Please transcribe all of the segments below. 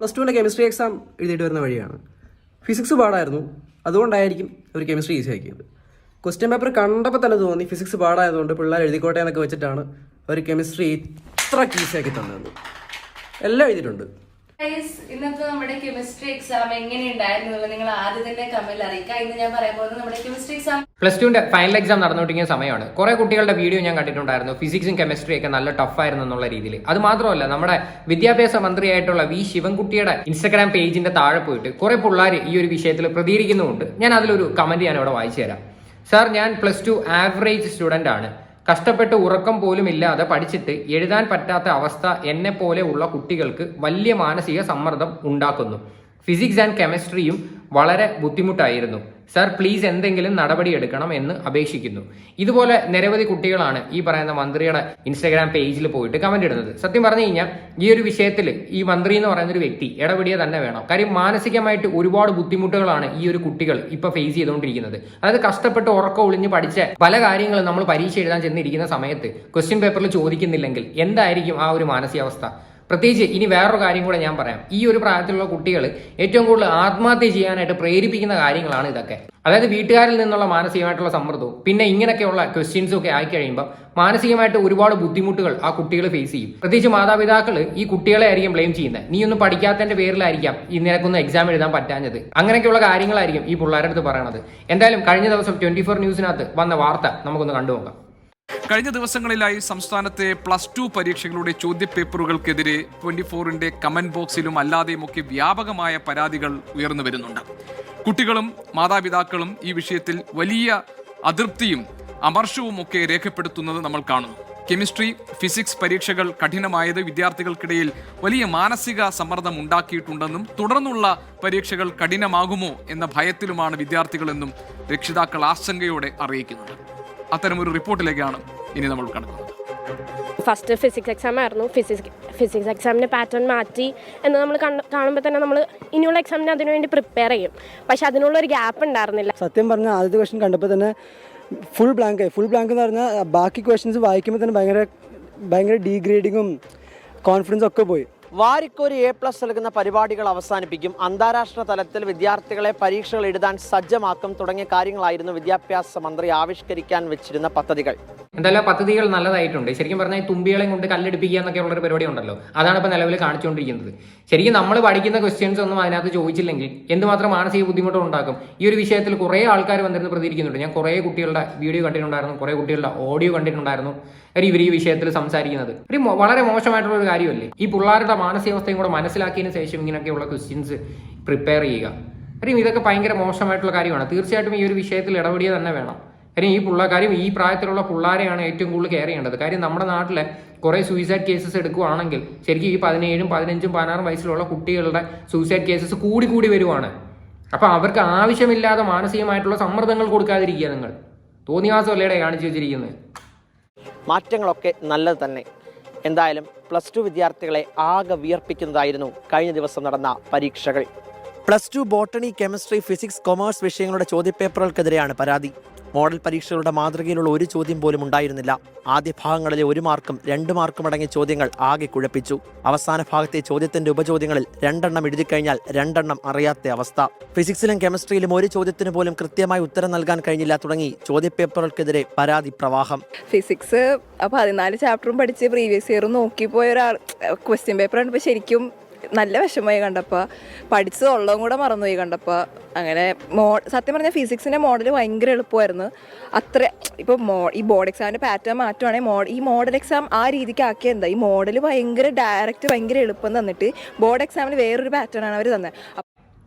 Plus ടുവിന്റെ chemistry exam എഴുതിയിട്ട് വരുന്ന വഴിയാണ്. ഫിസിക്സ് പാടായിരുന്നു. അതുകൊണ്ടായിരിക്കും അവർ കെമിസ്ട്രി ഈസി ആക്കിയത്. ക്വസ്റ്റ്യൻ പേപ്പർ കണ്ടപ്പോൾ തന്നെ തോന്നി ഫിസിക്സ് പാടായതുകൊണ്ട് പിള്ളേർ എഴുതിക്കോട്ടെ എന്നൊക്കെ വെച്ചിട്ടാണ് അവർ കെമിസ്ട്രി ഇത്ര ഈസി ആക്കി തന്നത്. എല്ലാം എഴുതിയിട്ടുണ്ട്. ഇന്നത്തെ നമ്മുടെ കെമിസ്ട്രി എക്സാം എങ്ങനെ ഉണ്ടായിരുന്നു നിങ്ങൾ ആദ്യം തന്നെ കമന്റിൽ അറിയിക്കുക. ഇന്ന് ഞാൻ പറയാൻ പോകുന്നത് നമ്മുടെ കെമിസ്ട്രി എക്സാം പ്ലസ് ടുവിന്റെ ഫൈനൽ എക്സാം നടന്നുകൊണ്ടിരിക്കുന്ന സമയമാണ്. കുറെ കുട്ടികളുടെ വീഡിയോ ഞാൻ കണ്ടിട്ടുണ്ടായിരുന്നു. ഫിസിക്സും കെമിസ്ട്രി ഒക്കെ നല്ല ടഫായിരുന്നു എന്നുള്ള രീതിയിൽ. അത് മാത്രമല്ല നമ്മുടെ വിദ്യാഭ്യാസ മന്ത്രിയായിട്ടുള്ള വി ശിവൻകുട്ടിയുടെ ഇൻസ്റ്റാഗ്രാം പേജിന്റെ താഴെ പോയിട്ട് കുറെ പിള്ളേർ ഈ ഒരു വിഷയത്തിൽ പ്രതികരിക്കുന്നുമുണ്ട്. ഞാൻ അതിലൊരു കമന്റ് ഞാൻ ഇവിടെ വായിച്ചു തരാം സാർ ഞാൻ പ്ലസ് ടു ആവറേജ് സ്റ്റുഡന്റ് ആണ്. കഷ്ടപ്പെട്ട് ഉറക്കം പോലും ഇല്ലാതെ പഠിച്ചിട്ട് എഴുതാൻ പറ്റാത്ത അവസ്ഥ എന്നെ പോലെ ഉള്ള കുട്ടികൾക്ക് വലിയ മാനസിക സമ്മർദ്ദം ഉണ്ടാക്കുന്നു. ഫിസിക്സ് ആൻഡ് കെമിസ്ട്രിയും വളരെ ബുദ്ധിമുട്ടായിരുന്നു. സർ പ്ലീസ് എന്തെങ്കിലും നടപടി എടുക്കണം എന്ന് അപേക്ഷിക്കുന്നു. ഇതുപോലെ നിരവധി കുട്ടികളാണ് ഈ പറയുന്ന മന്ത്രിയുടെ ഇൻസ്റ്റാഗ്രാം പേജിൽ പോയിട്ട് കമന്റ് ഇടുന്നത്. സത്യം പറഞ്ഞു കഴിഞ്ഞാൽ ഈ ഒരു വിഷയത്തിൽ ഈ മന്ത്രി എന്ന് പറയുന്ന ഒരു വ്യക്തി ഇടപെടിയ തന്നെ വേണം. കാര്യം മാനസികമായിട്ട് ഒരുപാട് ബുദ്ധിമുട്ടുകളാണ് ഈ ഒരു കുട്ടികൾ ഇപ്പൊ ഫേസ് ചെയ്തുകൊണ്ടിരിക്കുന്നത്. അതായത് കഷ്ടപ്പെട്ട് ഉറക്കം ഒളിഞ്ഞ് പഠിച്ച പല കാര്യങ്ങളും നമ്മൾ പരീക്ഷ എഴുതാൻ ചെന്നിരിക്കുന്ന സമയത്ത് ക്വസ്റ്റ്യൻ പേപ്പറിൽ ചോദിക്കുന്നില്ലെങ്കിൽ എന്തായിരിക്കും ആ ഒരു മാനസികാവസ്ഥ? പ്രത്യേകിച്ച് ഇനി വേറൊരു കാര്യം കൂടെ ഞാൻ പറയാം. ഈ ഒരു പ്രായത്തിലുള്ള കുട്ടികൾ ഏറ്റവും കൂടുതൽ ആത്മഹത്യ ചെയ്യാനായിട്ട് പ്രേരിപ്പിക്കുന്ന കാര്യങ്ങളാണ് ഇതൊക്കെ. അതായത് വീട്ടുകാരിൽ നിന്നുള്ള മാനസികമായിട്ടുള്ള സമ്മർദ്ദവും പിന്നെ ഇങ്ങനെയൊക്കെയുള്ള ക്വസ്റ്റ്യൻസും ഒക്കെ ആയി കഴിയുമ്പോൾ മാനസികമായിട്ട് ഒരുപാട് ബുദ്ധിമുട്ടുകൾ ആ കുട്ടികൾ ഫേസ് ചെയ്യും. പ്രത്യേകിച്ച് മാതാപിതാക്കൾ ഈ കുട്ടികളെ ആയിരിക്കും ബ്ലെയിം ചെയ്യുന്നത്. നീ ഒന്നും പഠിക്കാത്തതിന്റെ പേരിലായിരിക്കാം ഈ നിനക്കൊന്നും എക്സാം എഴുതാൻ പറ്റാഞ്ഞത്. അങ്ങനെയൊക്കെയുള്ള കാര്യങ്ങളായിരിക്കും ഈ പിള്ളേരുടെ അടുത്ത് പറയണത്. എന്തായാലും കഴിഞ്ഞ ദിവസം ട്വന്റി ഫോർ ന്യൂസിനകത്ത് വന്ന വാർത്ത നമുക്കൊന്ന് കണ്ടുനോക്കാം. കഴിഞ്ഞ ദിവസങ്ങളിലായി സംസ്ഥാനത്തെ പ്ലസ് ടു പരീക്ഷകളുടെ ചോദ്യപേപ്പറുകൾക്കെതിരെ ട്വന്റി ഫോറിന്റെ കമന്റ് ബോക്സിലും അല്ലാതെയുമൊക്കെ വ്യാപകമായ പരാതികൾ ഉയർന്നു വരുന്നുണ്ട്. കുട്ടികളും മാതാപിതാക്കളും ഈ വിഷയത്തിൽ വലിയ അതൃപ്തിയും അമർഷവും ഒക്കെ രേഖപ്പെടുത്തുന്നത് നമ്മൾ കാണുന്നു. കെമിസ്ട്രി ഫിസിക്സ് പരീക്ഷകൾ കഠിനമായത് വിദ്യാർത്ഥികൾക്കിടയിൽ വലിയ മാനസിക സമ്മർദ്ദം ഉണ്ടാക്കിയിട്ടുണ്ടെന്നും തുടർന്നുള്ള പരീക്ഷകൾ കഠിനമാകുമോ എന്ന ഭയത്തിലുമാണ് വിദ്യാർത്ഥികളെന്നും രക്ഷിതാക്കൾ ആശങ്കയോടെ അറിയിക്കുന്നുണ്ട്. അത്തരമൊരു റിപ്പോർട്ടിലേക്കാണ് ഇനി നമ്മൾ കടക്കുന്നത് ഫസ്റ്റ് ഫിസിക്സ് എക്സാം ആയിരുന്നു. ഫിസിക്സ് ഫിസിക്സ് എക്സാമിന്റെ പാറ്റേൺ മാറ്റി എന്ന് നമ്മൾ കാണുമ്പോൾ തന്നെ നമ്മൾ ഇനിയുള്ള എക്സാമിന് അതിനുവേണ്ടി പ്രിപ്പയർ ചെയ്യും. പക്ഷെ അതിനുള്ള ഒരു ഗ്യാപ്പ് ഉണ്ടായിരുന്നില്ല. സത്യം പറഞ്ഞാൽ ആദ്യത്തെ ക്വസ്റ്റൻ കണ്ടപ്പോൾ തന്നെ ഫുൾ ബ്ലാങ്ക് ആയി. ഫുൾ ബ്ലാങ്ക് എന്ന് പറഞ്ഞാൽ ബാക്കി ക്വസ്റ്റ്യൻസ് വായിക്കുമ്പോൾ തന്നെ ഭയങ്കര ഭയങ്കര ഡീഗ്രേഡിങ്ങും കോൺഫിഡൻസും ഒക്കെ പോയി. വാരിക്കോരി എ പ്ലസ് നൽകുന്ന പരിപാടികൾ അവസാനിപ്പിക്കും. അന്താരാഷ്ട്ര തലത്തിൽ വിദ്യാർത്ഥികളെ പരീക്ഷകൾ എഴുതാൻ സജ്ജമാക്കും തുടങ്ങിയ കാര്യങ്ങളായിരുന്നു വിദ്യാഭ്യാസ മന്ത്രി ആവിഷ്കരിക്കാൻ വെച്ചിരുന്ന പദ്ധതികൾ. എന്തായാലും പദ്ധതികൾ നല്ലതായിട്ടുണ്ട്. ശരിക്കും പറഞ്ഞാൽ തുമ്പികളെ കൊണ്ട് കല്ലെടുപ്പിക്കുക എന്നൊക്കെ ഉള്ളൊരു പരിപാടി ഉണ്ടല്ലോ. അതാണ് ഇപ്പോൾ നിലവിൽ കാണിച്ചുകൊണ്ടിരിക്കുന്നത്. ശരിക്കും നമ്മൾ പഠിക്കുന്ന ക്വസ്റ്റ്യൻസ് ഒന്നും അതിനകത്ത് ചോദിച്ചില്ലെങ്കിൽ എന്തുമാത്രം മാനസിക ബുദ്ധിമുട്ടും ഉണ്ടാക്കും? ഈ ഒരു വിഷയത്തിൽ കുറേ ആൾക്കാർ വന്നിരുന്ന് പ്രതികരിക്കുന്നുണ്ട്. ഞാൻ കുറേ കുട്ടികളുടെ വീഡിയോ കണ്ടിട്ടുണ്ടായിരുന്നു കുറേ കുട്ടികളുടെ ഓഡിയോ കണ്ടിട്ടുണ്ടായിരുന്നു. ഇവർ ഈ വിഷയത്തിൽ സംസാരിക്കുന്നത്. ഒരു വളരെ മോശമായിട്ടുള്ള ഒരു കാര്യമല്ലേ? ഈ പിള്ളേരുടെ മാനസികാവസ്ഥയും കൂടെ മനസ്സിലാക്കിയതിന് ശേഷം ഇങ്ങനെയൊക്കെയുള്ള ക്വസ്റ്റ്യൻസ് പ്രിപ്പയർ ചെയ്യുക. കാര്യം ഇതൊക്കെ ഭയങ്കര മോശമായിട്ടുള്ള കാര്യമാണ്. തീർച്ചയായിട്ടും ഈ ഒരു വിഷയത്തിൽ ഇടപെടിയ തന്നെ വേണം. കാര്യം ഈ പിള്ള കാര്യം ഈ പ്രായത്തിലുള്ള പിള്ളേരെയാണ് ഏറ്റവും കൂടുതൽ കെയർ ചെയ്യേണ്ടത്. കാര്യം നമ്മുടെ നാട്ടിലെ കുറേ സൂയിസൈഡ് കേസസ് എടുക്കുകയാണെങ്കിൽ ശരിക്കും ഈ പതിനേഴും പതിനഞ്ചും പതിനാറും വയസ്സിലുള്ള കുട്ടികളുടെ സൂയിസൈഡ് കേസസ് കൂടി കൂടി വരുവാണ്. അപ്പൊ അവർക്ക് ആവശ്യമില്ലാതെ മാനസികമായിട്ടുള്ള സമ്മർദ്ദങ്ങൾ കൊടുക്കാതിരിക്കുക നിങ്ങൾ. തോന്നിവാസമല്ലേടെ കാണിച്ചു വെച്ചിരിക്കുന്നത്? മാറ്റങ്ങളൊക്കെ നല്ലത് തന്നെ. എന്തായാലും പ്ലസ് ടു വിദ്യാർത്ഥികളെ ആകെ വിയർപ്പിക്കുന്നതായിരുന്നു കഴിഞ്ഞ ദിവസം നടന്ന പരീക്ഷകൾ. Plus two botany chemistry physics commerce വിഷയങ്ങളുടെ ചോദ്യപേപ്പറുകൾക്കെതിരെയാണ് പരാതി. മോഡൽ പരീക്ഷകളുടെ മാതൃകയിലുള്ള ഒരു ചോദ്യം പോലും ഉണ്ടായിരുന്നില്ല. ആദ്യ ഭാഗങ്ങളിലെ ഒരു മാർക്കും രണ്ട് മാർക്കും അടങ്ങിയ ചോദ്യങ്ങൾ ആകെ കുഴപ്പിച്ചു. അവസാന ഭാഗത്തെ ചോദ്യത്തിന്റെ ഉപചോദ്യങ്ങളിൽ രണ്ടെണ്ണം എഴുതി കഴിഞ്ഞാൽ രണ്ടെണ്ണം അറിയാത്ത അവസ്ഥ. ഫിസിക്സിലും കെമിസ്ട്രിയിലും ഒരു ചോദ്യത്തിന് പോലും കൃത്യമായി ഉത്തരം നൽകാൻ കഴിഞ്ഞില്ല തുടങ്ങി ചോദ്യപേപ്പറുകൾക്കെതിരെ പരാതി പ്രവാഹം. ഫിസിക്സ് പതിനാല് ചാപ്റ്ററും പഠിച്ച് പ്രീവിയസ് ഇയറും പോയ ഒരാൾ ക്വസ്റ്റ്യൻ പേപ്പർ കണ്ടപ്പോൾ ശരിക്കും നല്ല വിഷമമായി കണ്ടപ്പോൾ പഠിച്ചത് ഉള്ളതും കൂടെ മറന്നുപോയി കണ്ടപ്പോൾ അങ്ങനെ മോ സത്യം പറഞ്ഞാൽ ഫിസിക്സിന്റെ മോഡൽ ഭയങ്കര എളുപ്പമായിരുന്നു. അത്ര ഇപ്പോൾ മോ ഈ ബോർഡ് എക്സാമിന്റെ പാറ്റേൺ മാറ്റുവാണെങ്കിൽ മോഡ് ഈ മോഡൽ എക്സാം ആ രീതിക്ക് ആക്കിയ എന്താ? ഈ മോഡൽ ഭയങ്കര ഡയറക്റ്റ് ഭയങ്കര എളുപ്പം തന്നിട്ട് ബോർഡ് എക്സാമിന് വേറൊരു പാറ്റേൺ ആണ് അവർ തന്നെ.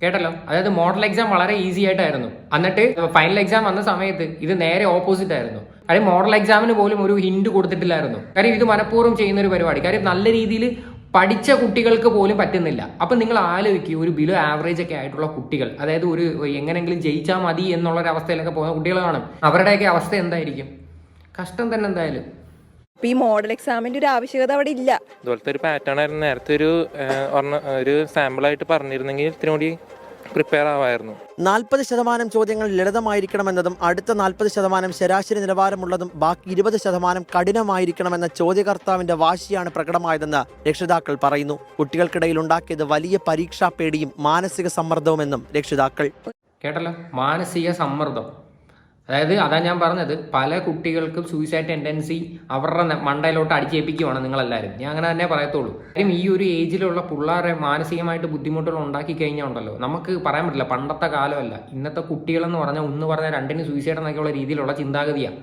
കേട്ടല്ലോ? അതായത് മോഡൽ എക്സാം വളരെ ഈസി ആയിട്ടായിരുന്നു. എന്നിട്ട് ഫൈനൽ എക്സാം വന്ന സമയത്ത് ഇത് നേരെ ഓപ്പോസിറ്റ് ആയിരുന്നു. കാര്യം മോഡൽ എക്സാമിന് പോലും ഒരു ഹിന്റ് കൊടുത്തിട്ടില്ലായിരുന്നു. കാര്യം ഇത് മനഃപൂർവം ചെയ്യുന്ന ഒരു പരിപാടി. കാര്യം നല്ല രീതിയിൽ പഠിച്ച കുട്ടികൾക്ക് പോലും പറ്റുന്നില്ല. അപ്പം നിങ്ങൾ ആലോചിക്കുക ഒരു ബിലോ ആവറേജ് ഒക്കെ ആയിട്ടുള്ള കുട്ടികൾ അതായത് ഒരു എങ്ങനെങ്കിലും ജയിച്ചാൽ മതി എന്നുള്ള ഒരു അവസ്ഥയിലൊക്കെ പോകുന്ന കുട്ടികൾ കാണും. അവരുടെയൊക്കെ അവസ്ഥ എന്തായിരിക്കും? കഷ്ടം തന്നെ എന്തായാലും. ഈ മോഡൽ എക്സാമിന്റെ ഒരു ആവശ്യകത അവിടെ ഇല്ല. ഇതുപോലത്തെ ഒരു പാറ്റേൺ ആയിരുന്നു. നേരത്തെ ഒരു ഒരു സാമ്പിൾ ആയിട്ട് പറഞ്ഞിരുന്നെങ്കിൽ ഇത്തിരി കൂടി പ്രിപ്പയർ ആവായിരുന്നു. നാൽപ്പത് ശതമാനം ചോദ്യങ്ങൾ ലളിതമായിരിക്കണമെന്നതും അടുത്ത നാൽപ്പത് ശതമാനം ശരാശരി നിലവാരമുള്ളതും ബാക്കി ഇരുപത് ശതമാനം കഠിനമായിരിക്കണമെന്ന ചോദ്യകർത്താവിന്റെ വാശിയാണ് പ്രകടമായതെന്ന് രക്ഷിതാക്കൾ പറയുന്നു. കുട്ടികൾക്കിടയിൽ ഉണ്ടാക്കിയത് വലിയ പരീക്ഷാ പേടിയും മാനസിക സമ്മർദ്ദവുമെന്നും രക്ഷിതാക്കൾ കേട്ടല്ലോ? മാനസിക സമ്മർദ്ദം. അതായത് അതാ ഞാൻ പറഞ്ഞത് പല കുട്ടികൾക്കും സൂയിസൈഡ് ടെൻഡൻസി അവരുടെ മണ്ടയിലോട്ട് അടിച്ചേൽപ്പിക്കുവാണ് നിങ്ങളെല്ലാവരും. ഞാൻ അങ്ങനെ തന്നെ പറയത്തുള്ളൂ. കാര്യം ഈ ഒരു ഏജിലുള്ള പിള്ളേരെ മാനസികമായിട്ട് ബുദ്ധിമുട്ടുകൾ ഉണ്ടാക്കി കഴിഞ്ഞാൽ ഉണ്ടല്ലോ. നമുക്ക് പറയാൻ പറ്റില്ല പണ്ടത്തെ കാലമല്ല. ഇന്നത്തെ കുട്ടികളെന്ന് പറഞ്ഞാൽ ഒന്ന് പറഞ്ഞാൽ രണ്ടിന് സൂയിസൈഡ് എന്നൊക്കെയുള്ള രീതിയിലുള്ള ചിന്താഗതിയാണ്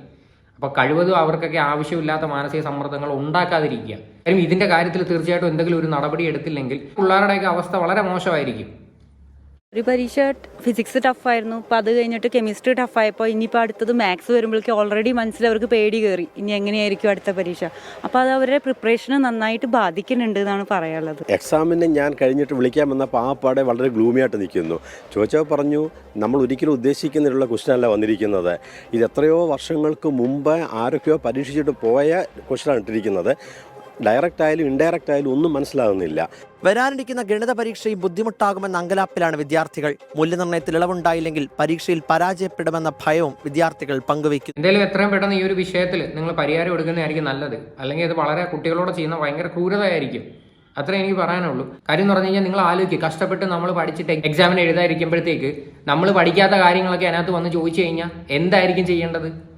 അപ്പോൾ കഴിവതും അവർക്കൊക്കെ ആവശ്യമില്ലാത്ത മാനസിക സമ്മർദ്ദങ്ങൾ ഉണ്ടാക്കാതിരിക്കുക. കാര്യം ഇതിന്റെ കാര്യത്തിൽ തീർച്ചയായിട്ടും എന്തെങ്കിലും ഒരു നടപടി എടുത്തില്ലെങ്കിൽ പിള്ളേരുടെയൊക്കെ അവസ്ഥ വളരെ മോശമായിരിക്കും. ഒരു പരീക്ഷ ഫിസിക്സ് ടഫായിരുന്നു അപ്പോൾ അത് കഴിഞ്ഞിട്ട് കെമിസ്ട്രി ടഫായപ്പോൾ ഇനിയിപ്പോൾ അടുത്തത് മാത്സ് വരുമ്പോഴേക്കും ഓൾറെഡി മനസ്സിൽ അവർക്ക് പേടി കയറി ഇനി എങ്ങനെയായിരിക്കും അടുത്ത പരീക്ഷ? അപ്പോൾ അത് അവരുടെ പ്രിപ്പറേഷനെ നന്നായിട്ട് ബാധിക്കുന്നുണ്ട് എന്നാണ് പറയാനുള്ളത്. എക്സാമിന് ഞാൻ കഴിഞ്ഞിട്ട് വിളിക്കാൻ വന്നപ്പോൾ ആ പാടെ വളരെ ഗ്ലൂമി ആയിട്ട് നിൽക്കുന്നു. ചോദിച്ചാൽ പറഞ്ഞു നമ്മൾ ഒരിക്കലും ഉദ്ദേശിക്കുന്നതിലുള്ള ക്വസ്റ്റനല്ല വന്നിരിക്കുന്നത്. ഇത് എത്രയോ വർഷങ്ങൾക്ക് മുമ്പ് ആരൊക്കെയോ പരീക്ഷിച്ചിട്ട് പോയ ക്വസ്റ്റനാണ് ഇട്ടിരിക്കുന്നത്. ഡയറക്റ്റ് ആയാലും ഇൻഡയറക്റ്റ് ആയാലും ഒന്നും മനസ്സിലാകുന്നില്ല വരാനിരിക്കുന്ന ഗണിത പരീക്ഷയും ബുദ്ധിമുട്ടാകുമെന്ന അങ്കലാപ്പിലാണ് വിദ്യാർത്ഥികൾ. മൂല്യനിർണയത്തിൽ ഇളവുണ്ടായില്ലെങ്കിൽ പരീക്ഷയിൽ പരാജയപ്പെടുമെന്ന ഭയവും വിദ്യാർത്ഥികൾ പങ്കുവയ്ക്കും എന്തെങ്കിലും എത്രയും പെട്ടെന്ന് ഈ ഒരു വിഷയത്തിൽ നിങ്ങൾ പരിഹാരം എടുക്കുന്നതായിരിക്കും നല്ലത്. അല്ലെങ്കിൽ ഇത് വളരെ കുട്ടികളോട് ചെയ്യുന്ന ഭയങ്കര ക്രൂരതയായിരിക്കും. അത്രേ എനിക്ക് പറയാനുള്ളൂ. കാര്യം എന്ന് പറഞ്ഞു കഴിഞ്ഞാൽ നിങ്ങൾ ആലോചിക്കുക കഷ്ടപ്പെട്ട് നമ്മൾ പഠിച്ചിട്ട് എക്സാമിന് എഴുതാതിരിക്കുമ്പോഴത്തേക്ക് നമ്മൾ പഠിക്കാത്ത കാര്യങ്ങളൊക്കെ അതിനകത്ത് വന്ന് ചോദിച്ചു കഴിഞ്ഞാൽ എന്തായിരിക്കും ചെയ്യേണ്ടത്?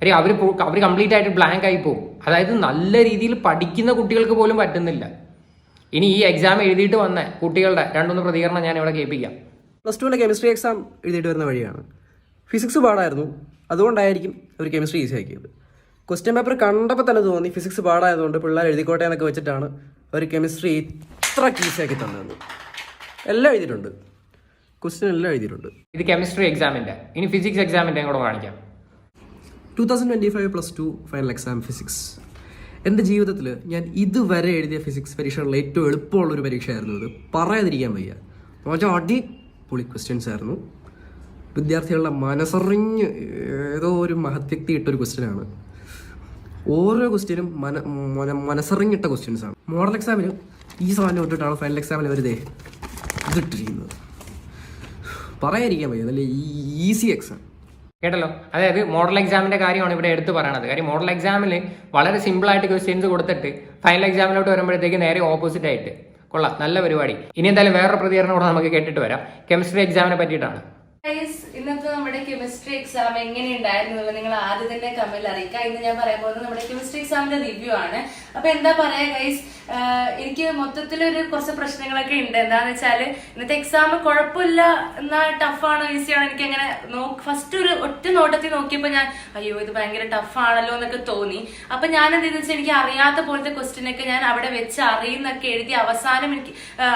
കാര്യം അവർ അവർ കംപ്ലീറ്റ് ആയിട്ട് ബ്ലാങ്ക് ആയി പോകും അതായത് നല്ല രീതിയിൽ പഠിക്കുന്ന കുട്ടികൾക്ക് പോലും പറ്റുന്നില്ല. ഇനി ഈ എക്സാം എഴുതിയിട്ട് വന്ന കുട്ടികളുടെ രണ്ടൊന്ന് പ്രതികരണം ഞാൻ ഇവിടെ കേൾപ്പിക്കാം. പ്ലസ് ടുവിന്റെ കെമിസ്ട്രി എക്സാം എഴുതിയിട്ട് വരുന്ന വഴിയാണ്. ഫിസിക്സ് പാടായിരുന്നു. അതുകൊണ്ടായിരിക്കും അവർ കെമിസ്ട്രി ഈസി ആക്കിയത്. ക്വസ്റ്റ്യൻ പേപ്പർ കണ്ടപ്പോൾ തന്നെ തോന്നി ഫിസിക്സ് പാടായതുകൊണ്ട് പിള്ളേർ എഴുതിക്കോട്ടെ എന്നൊക്കെ വെച്ചിട്ടാണ് അവർ കെമിസ്ട്രി ഇത്ര ഈസി ആക്കി തന്നത് എല്ലാം എഴുതിയിട്ടുണ്ട്. ക്വസ്റ്റ്യൻ എല്ലാം എഴുതിയിട്ടുണ്ട്. ഇത് കെമിസ്ട്രി എക്സാമിന്റെ ഇനി ഫിസിക്സ് എക്സാമിന്റെ കൂടെ കാണിക്കാം. Two thousand twenty five plus two final exam physics എന്റെ ജീവിതത്തിൽ ഞാൻ ഇതുവരെ എഴുതിയ ഫിസിക്സ് പരീക്ഷകളിൽ ഏറ്റവും എളുപ്പമുള്ളൊരു പരീക്ഷയായിരുന്നു ഇത്. പറയാതിരിക്കാൻ വയ്യ. എന്നുവെച്ചാൽ അടിപൊളി ക്വസ്റ്റ്യൻസ് ആയിരുന്നു. വിദ്യാർത്ഥികളുടെ മനസ്സറിഞ്ഞ് ഏതോ ഒരു മഹത്യക്തി ഇട്ടൊരു ക്വസ്റ്റ്യനാണ് ഓരോ ക്വസ്റ്റ്യനും മന മന- മനസ്സറിഞ്ഞിട്ട ക്വസ്റ്റ്യൻസ് ആണ്. മോഡൽ എക്സാമിന് ഈ സാധനം ഇട്ടിട്ടാണ് ഫൈനൽ എക്സാമിന് അവർ ദേ ഇതിട്ടിരിക്കുന്നത്. പറയാതിരിക്കാൻ വയ്യ. നല്ല ഈസി എക്സാം കേട്ടല്ലോ? അതായത് മോഡൽ എക്സാമിന്റെ കാര്യമാണ് ഇവിടെ എടുത്തു പറയണത്. കാര്യം മോഡൽ എക്സാമിൽ വളരെ സിമ്പിൾ ആയിട്ട് ക്വസ്റ്റ്യൻസ് കൊടുത്തിട്ട് ഫൈനൽ എക്സാമിലോട്ട് വരുമ്പോഴത്തേക്ക് നേരെ ഓപ്പോസിറ്റ് ആയിട്ട്. കൊള്ളാം നല്ല പരിപാടി. ഇനി എന്തായാലും വേറൊരു പ്രതികരണം കൂടെ നമുക്ക് കേട്ടിട്ട് വരാം. കെമിസ്ട്രി എക്സാമിനെ പറ്റിയിട്ടാണ്. ഇന്നത്തെ നമ്മുടെ കെമിസ്ട്രി എക്സാം എങ്ങനെ ഉണ്ടായിരുന്നു നിങ്ങൾ ആദ്യം തന്നെ കമന്റിൽ അറിയിക്കുക. ഇന്ന് ഞാൻ പറയാൻ പോകുന്നത് നമ്മുടെ കെമിസ്ട്രി എക്സാമിന്റെ റിവ്യൂ ആണ്. അപ്പൊ എന്താ പറയാ ഗൈസ് എനിക്ക് മൊത്തത്തിലൊരു കുറച്ച് പ്രശ്നങ്ങളൊക്കെ ഉണ്ട്. എന്താന്ന് വെച്ചാൽ ഇന്നത്തെ എക്സാം കുഴപ്പമില്ല എന്നാ ടഫാണോ ഈസിയാണോ എനിക്ക് അങ്ങനെ ഫസ്റ്റ് ഒരു ഒറ്റ നോട്ടത്തിൽ നോക്കിയപ്പോൾ ഞാൻ അയ്യോ ഇത് ഭയങ്കര ടഫാണല്ലോ എന്നൊക്കെ തോന്നി. അപ്പൊ ഞാൻ എന്ത് വെച്ചാൽ എനിക്ക് അറിയാത്ത പോലത്തെ ക്വസ്റ്റ്യൻ ഒക്കെ ഞാൻ അവിടെ വെച്ച് അറിയുന്നൊക്കെ എഴുതി അവസാനം എനിക്ക്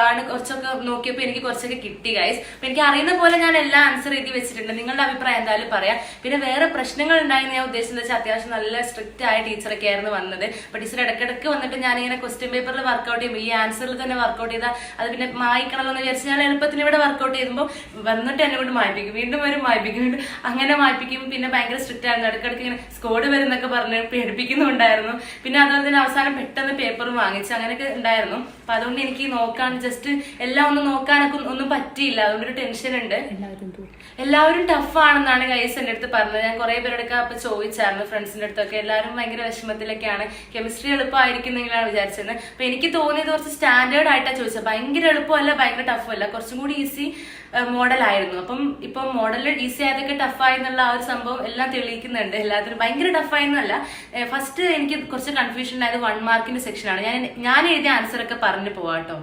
ആണ് കുറച്ചൊക്കെ നോക്കിയപ്പോൾ എനിക്ക് കുറച്ചൊക്കെ കിട്ടി ഗൈസ് അപ്പൊ എനിക്ക് അറിയുന്ന പോലെ ഞാൻ എല്ലാ ആൻസർ എഴുതി വെച്ചിട്ടുണ്ട്. നിങ്ങളുടെ അഭിപ്രായം എന്തായാലും പറയാം. പിന്നെ വേറെ പ്രശ്നങ്ങൾ ഉണ്ടായെന്ന് ഞാൻ ഉദ്ദേശിച്ചത് വെച്ചാൽ അത്യാവശ്യം നല്ല സ്ട്രിക്റ്റ് ആയ ടീച്ചറൊക്കെ ആയിരുന്നു വന്നത്. അപ്പൊ ടീച്ചർ ഇടയ്ക്കിടയ്ക്ക് വന്നിട്ട് ഞാൻ ഇങ്ങനെ ക്വസ്റ്റ്യൻ പേപ്പറിൽ വർക്കൗട്ട് ചെയ്യുമ്പോൾ ഈ ആൻസറിൽ തന്നെ വർക്കൗട്ട് ചെയ്താൽ അത് പിന്നെ മായ്ക്കണമല്ലോ വിചാരിച്ച് ഞാൻ എളുപ്പത്തിന് ഇവിടെ വർക്കൗട്ട് ചെയ്യുമ്പോൾ വന്നിട്ട് എന്നെ കൊണ്ട് മായ്പ്പിക്കും. വീണ്ടും വരും മായിപ്പിക്കുന്നുണ്ട്. അങ്ങനെ മായ്പ്പിക്കും. പിന്നെ ഭയങ്കര സ്ട്രിക്റ്റ് ആയിരുന്നു. ഇടയ്ക്കിടയ്ക്ക് ഇങ്ങനെ സ്കോഡ് വരുന്നൊക്കെ പറഞ്ഞ് പേടിപ്പിക്കുന്നുണ്ടായിരുന്നു. പിന്നെ അതുപോലെ തന്നെ അവസാനം പെട്ടെന്ന് പേപ്പർ വാങ്ങിച്ച് അങ്ങനെയൊക്കെ ഉണ്ടായിരുന്നു. അപ്പൊ അതുകൊണ്ട് എനിക്ക് നോക്കാൻ ജസ്റ്റ് എല്ലാം ഒന്ന് നോക്കാനൊക്കെ ഒന്നും പറ്റിയില്ല. അതുകൊണ്ട് ഒരു ടെൻഷൻ ഉണ്ട്. എല്ലാവരും ടഫ് ആണെന്നാണ് ഗൈസ് എന്റെ അടുത്ത് പറഞ്ഞത്. ഞാൻ കുറെ പേരോടൊക്കെ അപ്പൊ ചോദിച്ചായിരുന്നു ഫ്രണ്ട്സിന്റെ അടുത്തൊക്കെ. എല്ലാവരും ഭയങ്കര വിഷമത്തിലൊക്കെയാണ്. കെമിസ്ട്രി എളുപ്പമായിരിക്കുന്നെങ്കിലാണ് വിചാരിച്ചത്. അപ്പൊ എനിക്ക് തോന്നിയത് കുറച്ച് സ്റ്റാൻഡേർഡ് ആയിട്ടാണ് ചോദിച്ചത്. ഭയങ്കര എളുപ്പമല്ല ഭയങ്കര ടഫും അല്ല. കുറച്ചും കൂടി ഈസി മോഡൽ ആയിരുന്നു അപ്പം ഇപ്പം മോഡൽ ഈസി ആയതൊക്കെ ടഫായി എന്നുള്ള ആ ഒരു സംഭവം എല്ലാം തെളിയിക്കുന്നുണ്ട് എല്ലാത്തിനും. ഭയങ്കര ടഫായി എന്നല്ല ഫസ്റ്റ് എനിക്ക് കുറച്ച് കൺഫ്യൂഷൻ ആയത് വൺ മാർക്കിന്റെ സെക്ഷനാണ് ഞാൻ ഞാൻ എഴുതിയ ആൻസർ ഒക്കെ പറഞ്ഞു പോവാട്ടോ.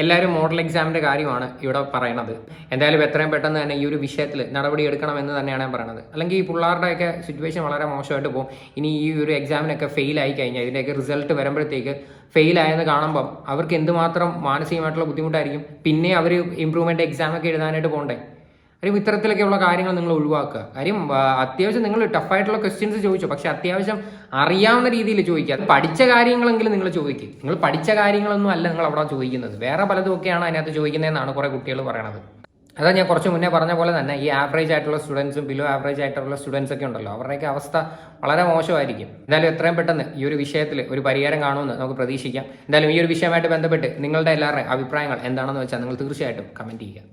എല്ലാവരും മോഡൽ എക്സാമിന്റെ കാര്യമാണ് ഇവിടെ പറയണത്. എന്തായാലും എത്രയും പെട്ടെന്ന് തന്നെ ഈ ഒരു വിഷയത്തിൽ നടപടി എടുക്കണമെന്ന് തന്നെയാണ് ഞാൻ പറയണത്. അല്ലെങ്കിൽ ഈ പിള്ളേരുടെയൊക്കെ സിറ്റുവേഷൻ വളരെ മോശമായിട്ട് പോകും. ഇനി ഈ ഒരു എക്സാമിനൊക്കെ ഫെയിൽ ആയി കഴിഞ്ഞാൽ ഇതിന്റെയൊക്കെ റിസൾട്ട് വരുമ്പോഴത്തേക്ക് ഫെയിൽ ആയെന്ന് കാണുമ്പം അവർക്ക് എന്തുമാത്രം മാനസികമായിട്ടുള്ള ബുദ്ധിമുട്ടായിരിക്കും? പിന്നെ അവർ ഇമ്പ്രൂവ്മെന്റ് എക്സാമൊക്കെ എഴുതാനായിട്ട് പോകണ്ടേ കാര്യം ഇത്തരത്തിലൊക്കെയുള്ള കാര്യങ്ങൾ നിങ്ങൾ ഒഴിവാക്കുക. കാര്യം അത്യാവശ്യം നിങ്ങൾ ടഫായിട്ടുള്ള ക്വസ്റ്റ്യൻസ് ചോദിച്ചു. പക്ഷെ അത്യാവശ്യം അറിയാവുന്ന രീതിയിൽ ചോദിക്കുക. പഠിച്ച കാര്യങ്ങളെങ്കിലും നിങ്ങൾ ചോദിക്കും. നിങ്ങൾ പഠിച്ച കാര്യങ്ങളൊന്നും അല്ല നിങ്ങൾ അവിടെ ചോദിക്കുന്നത്. വേറെ പലതും ഒക്കെയാണ് അതിനകത്ത് ചോദിക്കുന്നതെന്നാണ് കുറെ കുട്ടികൾ പറയണത്. അതാ ഞാൻ കുറച്ച് മുന്നേ പറഞ്ഞ പോലെ തന്നെ ഈ ആവറേജ് ആയിട്ടുള്ള സ്റ്റുഡൻസും ബിലോ ആവറേജ് ആയിട്ടുള്ള സ്റ്റുഡൻസ് ഒക്കെ ഉണ്ടല്ലോ. അവരുടെയൊക്കെ അവസ്ഥ വളരെ മോശമായിരിക്കും. എന്തായാലും എത്രയും പെട്ടെന്ന് ഈ ഒരു വിഷയത്തിൽ ഒരു പരിഹാരം കാണുമെന്ന് നമുക്ക് പ്രതീക്ഷിക്കാം. എന്തായാലും ഈ ഒരു വിഷയമായിട്ട് ബന്ധപ്പെട്ട് നിങ്ങളുടെ എല്ലാവരുടെയും അഭിപ്രായങ്ങൾ എന്താണെന്ന് വെച്ചാൽ നിങ്ങൾ തീർച്ചയായിട്ടും കമന്റ് ചെയ്യുക.